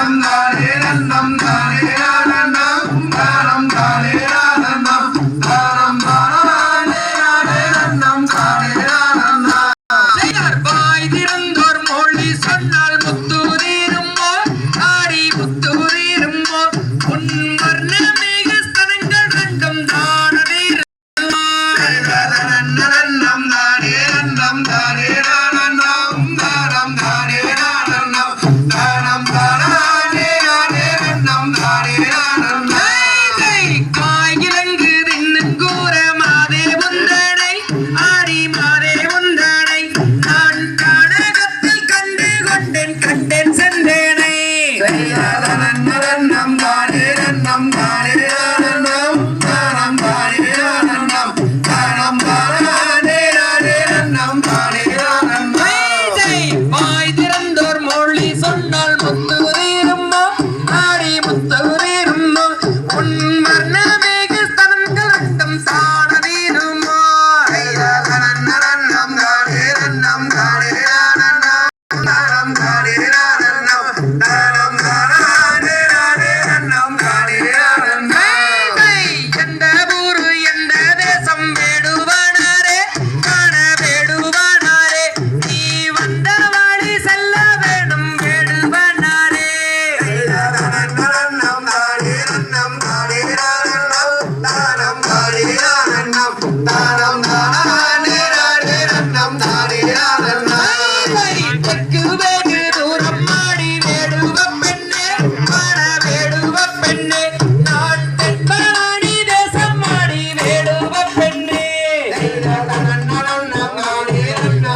Nandam దానే Nandam దానే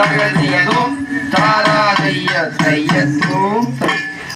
தகதியதும் தாராதைய தையத்தும்